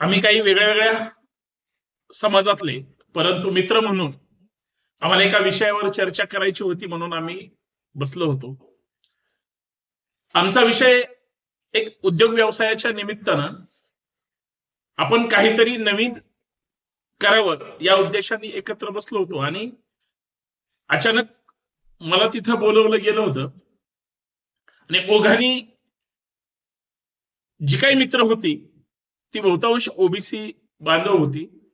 आम्ही काही वेगळ्या वेगळ्या समाजातले परंतु मित्र म्हणून आम्हाला एका विषयावर चर्चा करायची होती म्हणून आम्ही बसलो होतो. आमचा विषय एक उद्योग व्यवसायाच्या निमित्तानं आपण काहीतरी नवीन करावं या उद्देशाने एकत्र बसलो होतो आणि अचानक मला तिथं बोलवलं गेलं होतं. आणि ओघानी जी काही मित्र होती ती बहुतांश ओबीसी बांधव होती.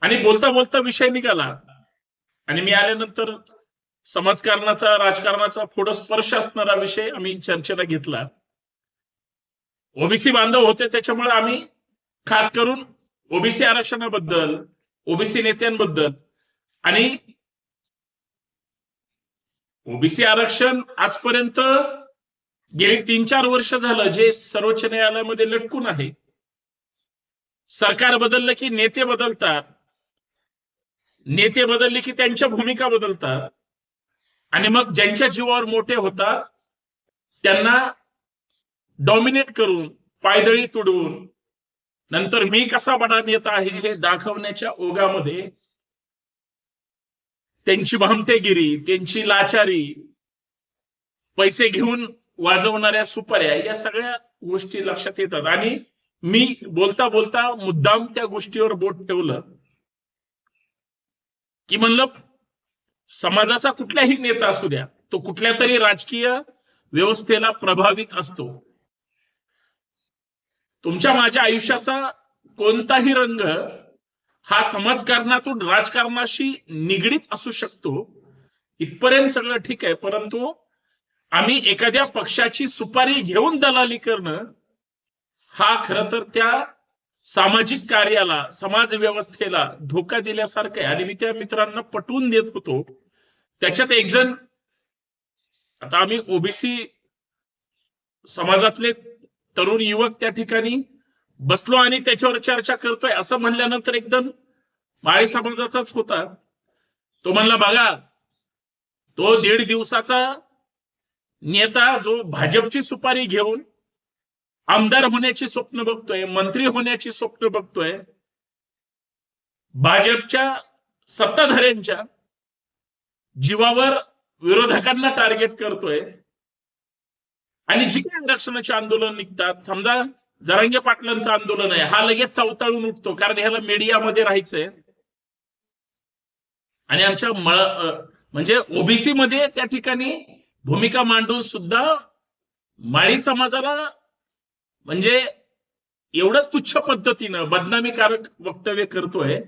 आणि बोलता बोलता विषय निघाला. आणि मी आल्यानंतर समाजकारणाचा राजकारणाचा पुढं स्पर्श असणारा विषय आम्ही चर्चेला घेतला. ओबीसी बांधव होते त्याच्यामुळे आम्ही खास करून ओबीसी आरक्षणाबद्दल ओबीसी नेत्यांबद्दल आणि ओबीसी आरक्षण आजपर्यंत गेली तीन चार वर्ष झालं जे सर्वोच्च न्यायालयामध्ये लटकून आहे. सरकार बदललं की नेते बदलतात. नेते बदलले की त्यांच्या भूमिका बदलतात. आणि मग ज्यांच्या जीवावर मोठे होतात त्यांना डॉमिनेट करून पायदळी तुडवून नंतर मी कसा बडा नेता आहे हे दाखवण्याच्या ओघामध्ये त्यांची भामटेगिरी त्यांची लाचारी पैसे घेऊन वाजवणाऱ्या सुपाऱ्या या सगळ्या गोष्टी लक्षात येतात. आणि मी बोलता बोलता मुद्दाम त्या गोष्टीवर बोट ठेवलं. की म्हणलं समाजाचा कुठलाही नेता असू द्या तो कुठल्या तरी राजकीय व्यवस्थेला प्रभावित असतो. तुमच्या माझ्या आयुष्याचा कोणताही रंग हा समाजकारणातून राजकारणाशी निगडीत असू शकतो. इथपर्यंत सगळं ठीक आहे परंतु आम्ही एखाद्या पक्षाची सुपारी घेऊन दलाली करणं हा खर तर त्या सामाजिक कार्याला समाज व्यवस्थेला धोका दिल्यासारखं आहे. आणि मी त्या मित्रांना पटवून देत होतो. त्याच्यात एक जण आता आम्ही ओबीसी समाजातले तरुण युवक त्या ठिकाणी बसलो आणि त्याच्यावर चर्चा करतोय. असं म्हणल्यानंतर एकदम माळी समाजाचाच होता. तो म्हणला बघा तो दीड दिवसाचा नेता जो भाजपची सुपारी घेऊन आमदार होण्याची स्वप्न बघतोय मंत्री होण्याची स्वप्न बघतोय भाजपच्या सत्ताधाऱ्यांच्या जीवावर विरोधकांना टार्गेट करतोय आणि जी काही आरक्षणाचे आंदोलन निघतात समजा जरांगे पाटलांचं आंदोलन आहे हा लगेच चवताळून उठतो कारण ह्याला मीडियामध्ये राहायचंय. आणि आमच्या मळ म्हणजे ओबीसी मध्ये त्या ठिकाणी भूमिका मांडून सुद्धा माळी समाजाला म्हणजे एवढं तुच्छ पद्धतीनं बदनामीकारक वक्तव्य करतोय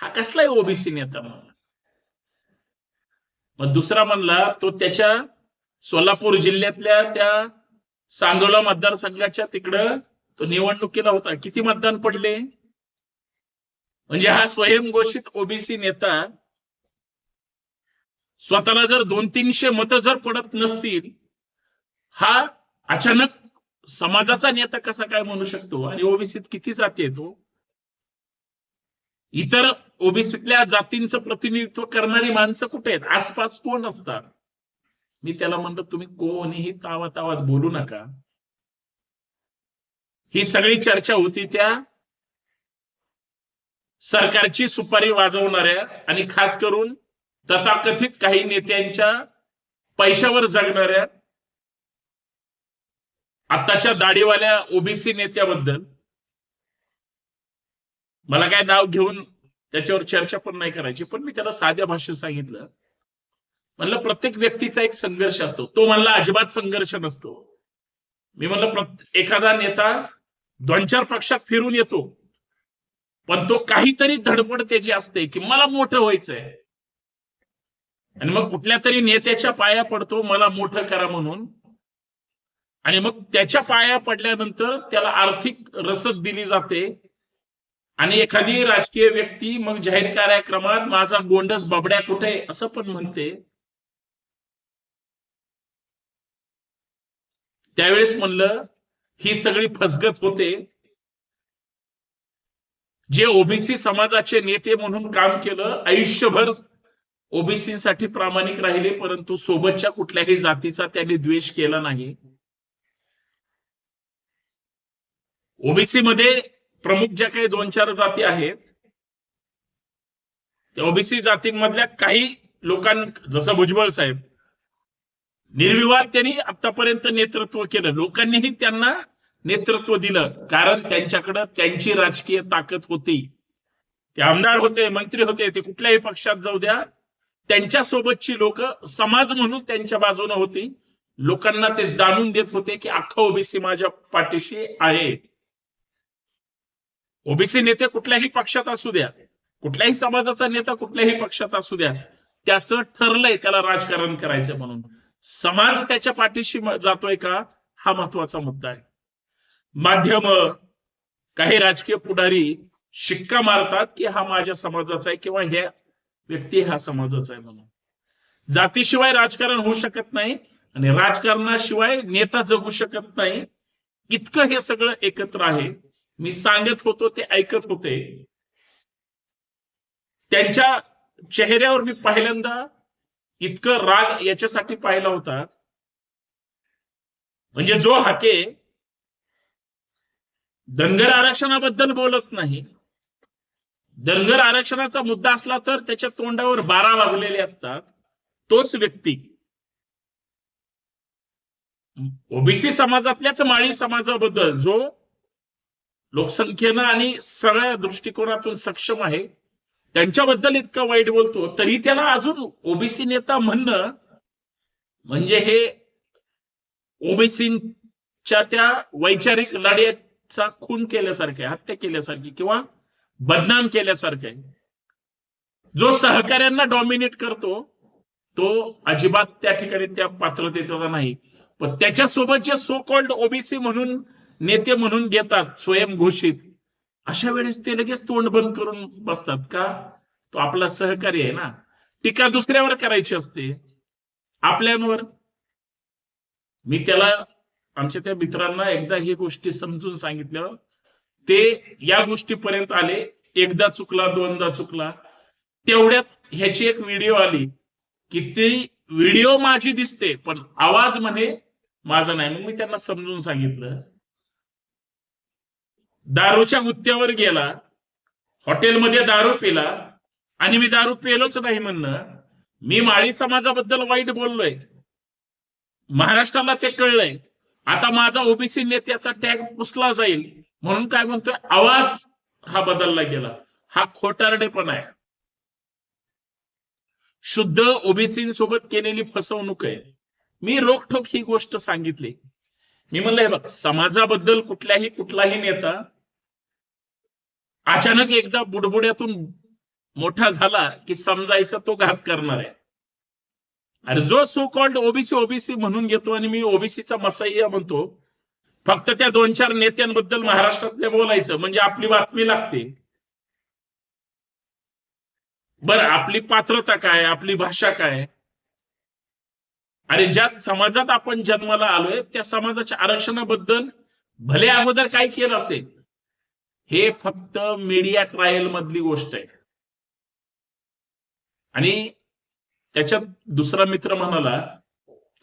हा कसलाय ओबीसी नेता मग दुसरा म्हणला तो त्याच्या सोलापूर जिल्ह्यातल्या त्या सांगोला मतदारसंघाच्या तिकडं तो निवडणुकीला होता. किती मतदान पडले? म्हणजे हा स्वयंघोषित ओबीसी नेता स्वतःला जर दोन तीनशे मतं जर पडत नसतील हा अचानक समाजाचा नेता कसा काय म्हणू शकतो? आणि ओबीसीत किती जाती येतो हो? इतर ओबीसीतल्या जातींचं प्रतिनिधित्व करणारी माणसं कुठे आहेत? आसपास कोण असतात? मी त्याला म्हणतो तुम्ही कोणीही तावा तावात बोलू नका. ही सगळी चर्चा होती त्या सरकारची सुपारी वाजवणाऱ्या आणि खास करून तथाकथित काही नेत्यांच्या पैशावर जगणाऱ्या आताच्या दाढीवाल्या ओबीसी नेत्याबद्दल मला काय नाव घेऊन त्याच्यावर चर्चा पण नाही करायची पण मी त्याला साध्या भाषेत सांगितलं. म्हणलं प्रत्येक व्यक्तीचा एक संघर्ष असतो. तो म्हणला अजिबात संघर्ष नसतो. मी म्हणलं एखादा नेता दोन चार पक्षात फिरून येतो पण तो काहीतरी धडपड त्याची असते की मला मोठं व्हायचंय. आणि मग कुठल्या तरी नेत्याच्या पाया पडतो मला मोठं करा म्हणून. आणि मग त्याच्या पाया पडल्यानंतर त्याला आर्थिक रसद दिली जाते. आणि एखादी राजकीय व्यक्ती मग जाहीर कार्यक्रमात माझा गोंडस बबड्या कुठे असं पण म्हणते. त्यावेळेस म्हणलं ही सगळी फसगत होते. जे ओबीसी समाजाचे नेते म्हणून काम केलं आयुष्यभर ओबीसीसाठी प्रामाणिक राहिले परंतु सोबतच्या कुठल्याही जातीचा त्यांनी द्वेष केला नाही. ओबीसी मध्ये प्रमुख ज्या काही दोन चार जाती आहेत त्या ओबीसी जातींमधल्या काही लोकां जसं भुजबळ साहेब निर्विवाद त्यांनी आतापर्यंत नेतृत्व केलं. लोकांनीही त्यांना नेतृत्व दिलं कारण त्यांच्याकडं त्यांची राजकीय ताकद होती. ते आमदार होते मंत्री होते ते कुठल्याही पक्षात जाऊ द्या त्यांच्या सोबतची लोक समाज म्हणून त्यांच्या बाजूने होती. लोकांना ते जाणून देत होते की अख्खा ओबीसी माझ्या पाठीशी आहे. ओबीसी नेते कुठल्याही पक्षात असू द्या कुठल्याही समाजाचा नेता कुठल्याही पक्षात असू द्या त्याचं ठरलंय त्याला राजकारण करायचं म्हणून. समाज त्याच्या पाठीशी जातोय का? हा महत्त्वाचा मुद्दा आहे. माध्यम काही राजकीय पुढारी शिक्का मारतात की हा माझ्या समाजाचा आहे किंवा हे व्यक्ती हा समाजाचा आहे म्हणून जातीशिवाय राजकारण होऊ शकत नाही आणि राजकारणाशिवाय नेता जगू शकत नाही. इतकं हे सगळं एकत्र आहे. मी सांगत होतो ते ऐकत होते. त्यांच्या चेहऱ्यावर मी पहिल्यांदा इतकं राग याच्यासाठी पाहिला होता. म्हणजे जो हाके धनगर आरक्षणाबद्दल बोलत नाही धनगर आरक्षणाचा मुद्दा असला तर त्याच्या तोंडावर बारा वाजलेले असतात. तोच व्यक्ती. ओबीसी समाजातल्याच माळी समाजाबद्दल जो लोकसंख्येनं आणि सगळ्या दृष्टिकोनातून सक्षम आहे. त्यांच्याबद्दल इतका वाईट बोलतो तरी त्याला अजून ओबीसी नेता म्हणणं म्हणजे हे ओबीसीच्या त्या वैचारिक लढ्याचा खून केल्यासारखे हत्या केल्यासारखी किंवा बदनाम केल्यासारखं आहे. जो सहकार्यांना डॉमिनेट करतो तो अजिबात त्या ठिकाणी त्या पात्रतेचा नाही. पण त्याच्यासोबत जे सो कॉल्ड ओबीसी म्हणून नेते म्हणून घेतात स्वयंघोषित अशा वेळेस ते लगेच तोंड बंद करून बसतात का? तो आपला सहकारी आहे ना. टीका दुसऱ्यावर करायची असते. आपल्यांवर. मी त्याला आमच्या त्या मित्रांना एकदा ही गोष्टी समजून सांगितल्यावर ते या गोष्टीपर्यंत आले. एकदा चुकला दोनदा चुकला. तेवढ्यात ह्याची एक व्हिडिओ आली की ती व्हिडिओ माझी दिसते पण आवाज म्हणे माझा नाही. मग मी त्यांना समजून सांगितलं. दारूच्या गुत्त्यावर गेला. हॉटेलमध्ये दारू पिला. आणि मी दारू पेलोच नाही म्हणणं मी माळी समाजाबद्दल वाईट बोललोय. महाराष्ट्राला ते कळलंय. आता माझा ओबीसी नेत्याचा टॅग पुसला जाईल. म्हणून काय म्हणतोय आवाज हा बदलला गेला. हा खोटारडेपणा आहे. शुद्ध ओबीसी सोबत केलेली फसवणूक आहे. मी रोखठोक ही गोष्ट सांगितली. मी म्हणलं हे बघ समाजाबद्दल कुठल्याही कुठलाही नेता अचानक एकदा बुडबुड्यातून मोठा झाला की समजायचा तो घात करणार आहे. आणि जो सो कॉल्ड ओबीसी ओबीसी म्हणून घेतो आणि मी ओबीसीचा मसैया म्हणतो फक्त त्या दोन चार नेत्यांबद्दल महाराष्ट्रातले बोलायचं म्हणजे आपली बातमी लागते. बर आपली पात्रता काय आपली भाषा काय? आणि ज्या समाजात आपण जन्माला आलोय त्या समाजाच्या आरक्षणाबद्दल भले अगोदर काय केलं असेल हे फक्त मीडिया ट्रायल मधली गोष्ट आहे. आणि त्याच्यात दुसरा मित्र म्हणाला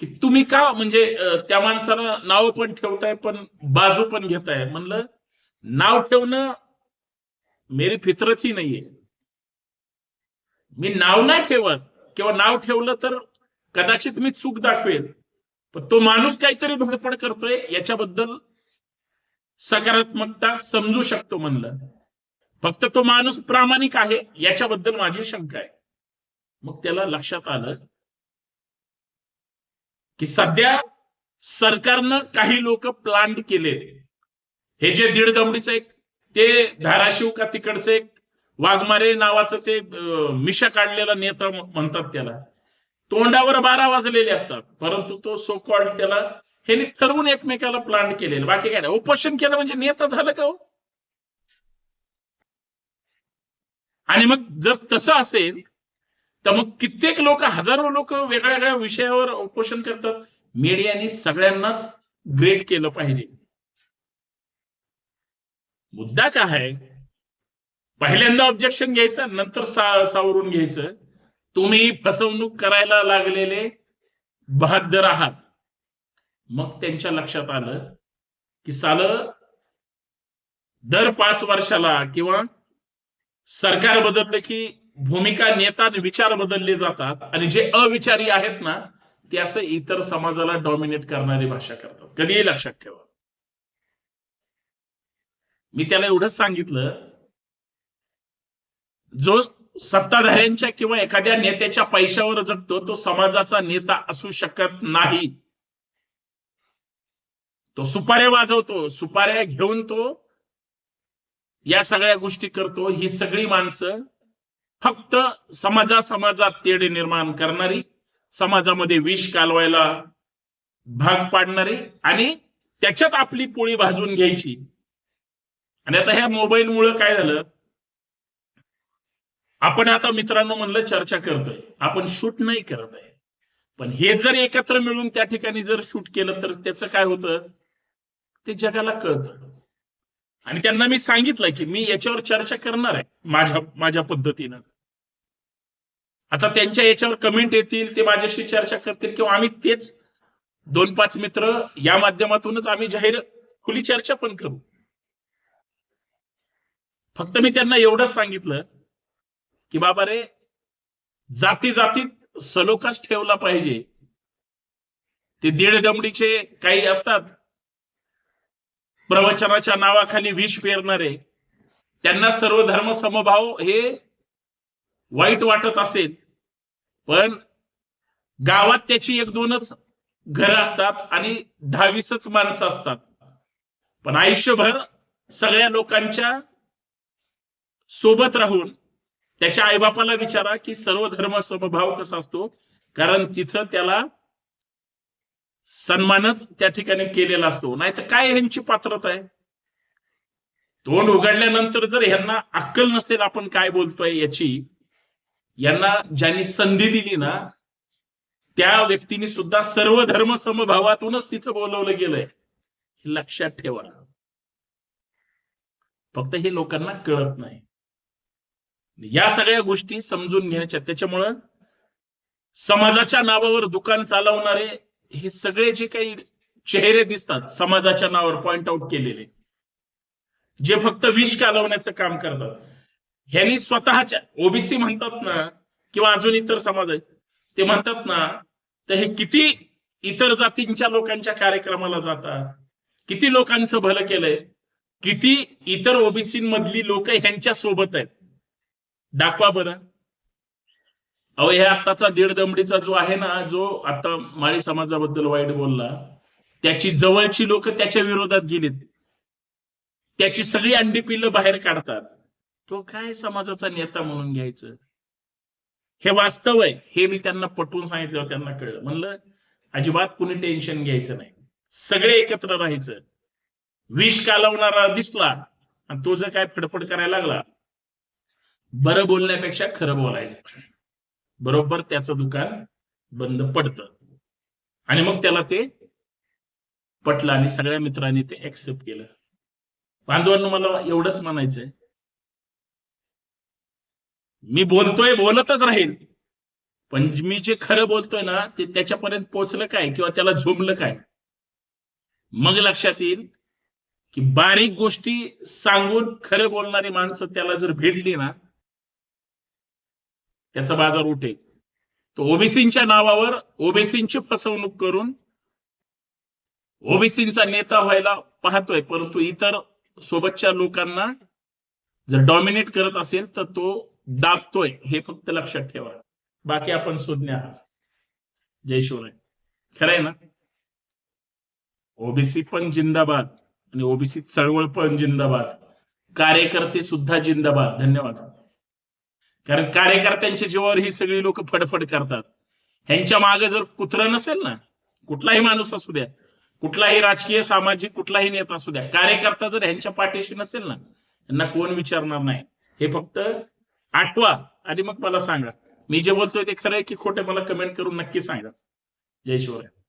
की तुम्ही का म्हणजे त्या माणसाला नाव पण ठेवताय पण बाजू पण घेताय? म्हणलं नाव ठेवणं मेरी फितरत ही नाहीये. मी नाव नाही ठेवत. किंवा नाव ठेवलं तर कदाचित मी चूक दाखवेल. पण तो माणूस काहीतरी धडपड करतोय याच्याबद्दल सकारात्मकता समजू शकतो म्हणलं. फक्त तो माणूस प्रामाणिक आहे याच्याबद्दल माझी शंका आहे. मग त्याला लक्षात आलं की सध्या सरकारनं काही लोक प्लांट केले. हे जे दीड दमडीचं एक ते धाराशिव का तिकडचं एक वाघमारे नावाचं ते मिशा काढलेला नेता म्हणतात त्याला. तोंडावर बारा वाजलेले असतात परंतु तो सो कॉल्ड त्याला हे ठरवून एकमेकाला प्लांट केलेलं. बाकी काय नाही. उपोषण केलं म्हणजे नेता झालं का हो? आणि मग जर तसं असेल तर मग कित्येक लोक हजारो लोक वेगळ्या वेगळ्या विषयावर उपोषण करतात. मीडियाने सगळ्यांनाच ग्रेट केलं पाहिजे. मुद्दा काय आहे? पहिल्यांदा ऑब्जेक्शन घ्यायचं नंतर सा सावरून घ्यायचं. तुम्ही फसवणूक करायला लागलेले बहादर आहात. मग त्यांच्या लक्षात आलं की साल दर पाच वर्षाला किंवा सरकार बदललं की भूमिका नेता आणि विचार बदलले जातात. आणि जे अविचारी आहेत ना ते असं इतर समाजाला डॉमिनेट करणारी भाषा करतात. कधीही लक्षात ठेवा. मी त्याला एवढंच सांगितलं जो सत्ताधाऱ्यांच्या किंवा एखाद्या नेत्याच्या पैशावर जगतो तो समाजाचा नेता असू शकत नाही. तो सुपाऱ्या वाजवतो सुपाऱ्या घेऊन तो या सगळ्या गोष्टी करतो. ही सगळी माणसं फक्त समाजा समाजात तेढे निर्माण करणारी समाजामध्ये विष कालवायला भाग पाडणारी आणि त्याच्यात आपली पोळी भाजून घ्यायची. आणि आता ह्या मोबाईल मुळे काय झालं? आपण आता मित्रांनो म्हणलं चर्चा करतोय. आपण शूट नाही करत आहे. पण हे जर एकत्र मिळून त्या ठिकाणी जर शूट केलं तर त्याचं काय होतं? ते जगाला कळतं. आणि त्यांना मी सांगितलं की मी याच्यावर चर्चा करणार आहे माझ्या माझ्या पद्धतीनं. आता त्यांच्या याच्यावर कमेंट येतील ते माझ्याशी चर्चा करतील किंवा आम्ही तेच दोन पाच मित्र या माध्यमातूनच आम्ही जाहीर खुली चर्चा पण करू. फक्त मी त्यांना एवढंच सांगितलं की बाबा रे जाती जातीत सलोखाच ठेवला पाहिजे. ते दीड दमडीचे काही असतात. प्रवचनाच्या नावाखाली विष पेरणारे. त्यांना सर्व धर्म समभाव हे वाईट वाटत असेल. पण गावात त्याची एक दोनच घरं असतात आणि दहावीसच माणसं असतात. पण आयुष्यभर सगळ्या लोकांच्या सोबत राहून त्याच्या आईबापाला विचारा की सर्व धर्म समभाव कसा असतो? कारण तिथं त्याला सन्मानच त्या ठिकाणी केलेला असतो. नाही तर काय ह्यांची पात्रता आहे? तोंड उघडल्यानंतर जर ह्यांना अक्कल नसेल आपण काय बोलतोय याची यांना ज्यांनी संधी दिली ना त्या व्यक्तीने सुद्धा सर्व धर्म समभावातूनच तिथं बोलवलं गेलंय. हे लक्षात ठेवा. फक्त हे लोकांना कळत नाही. या सगळ्या गोष्टी समजून घेण्याच्या त्याच्यामुळं समाजाच्या नावावर दुकान चालवणारे हे सगळे जे काही चेहरे दिसतात समाजाच्या नावावर पॉइंट आउट केलेले जे फक्त विष कालवण्याचं काम करतात. ह्यांनी स्वतःच्या ओबीसी म्हणतात ना किंवा अजून इतर समाज आहेत ते म्हणतात ना तर हे किती इतर जातींच्या लोकांच्या कार्यक्रमाला जातात किती लोकांचं भलं केलंय किती इतर ओबीसी मधली लोक ह्यांच्या सोबत आहेत. दाखवा बरं. अहो हे आत्ताचा दीड दमडीचा जो आहे ना जो आता माळी समाजाबद्दल वाईट बोलला त्याची जवळची लोक त्याच्या विरोधात गेलीत. त्याची सगळी अंडी पिल्लं बाहेर काढतात. तो काय समाजाचा नेता म्हणून घ्यायचं? हे वास्तव आहे. हे मी त्यांना पटवून सांगितलं त्यांना कळलं. म्हणलं अजिबात कुणी टेन्शन घ्यायचं नाही. सगळे एकत्र राहायचं. विष कालवणारा दिसला आणि तो जर काय फडफड करायला लागला बरं बोलण्यापेक्षा खरं बोलायचं. बरोबर त्याचं दुकान बंद पडत. आणि मग त्याला ते पटलं आणि सगळ्या मित्रांनी ते ऍक्सेप्ट केलं. बांधवांना मला एवढंच म्हणायचंय. मी बोलतोय बोलतच राहील. पण मी जे खरं बोलतोय ना ते त्याच्यापर्यंत पोचलं काय किंवा त्याला झोमलं काय? मग लक्षात येईल की बारीक गोष्टी सांगून खरं बोलणारी माणसं त्याला जर भेटली ना त्याचा बाजार उठेल. तो ओबीसींच्या नावावर ओबीसींची फसवणूक करून ओबीसींचा नेता व्हायला पाहतोय परंतु इतर सोबतच्या लोकांना जर डॉमिनेट करत असेल तर तो दाबतोय हे फक्त लक्षात ठेवा. बाकी आपण सुज्ञ आहात. जय शिवराय. खरंय ना? ओबीसी पण जिंदाबाद आणि ओबीसी चळवळ पण जिंदाबाद. कार्यकर्ते सुद्धा जिंदाबाद. धन्यवाद. कारण कार्यकर्त्यांच्या जीवावर ही सगळी लोक फडफड करतात. ह्यांच्या मागे जर कुत्र नसेल ना कुठलाही माणूस असू द्या कुठलाही राजकीय सामाजिक कुठलाही नेता असू द्या कार्यकर्ता जर ह्यांच्या पाठीशी नसेल ना यांना कोण विचारणार नाही. हे फक्त आठवा आणि मग मला सांगा. मी जे बोलतोय ते खरंय की खोटे मला कमेंट करून नक्की सांगा. जय शिवराय.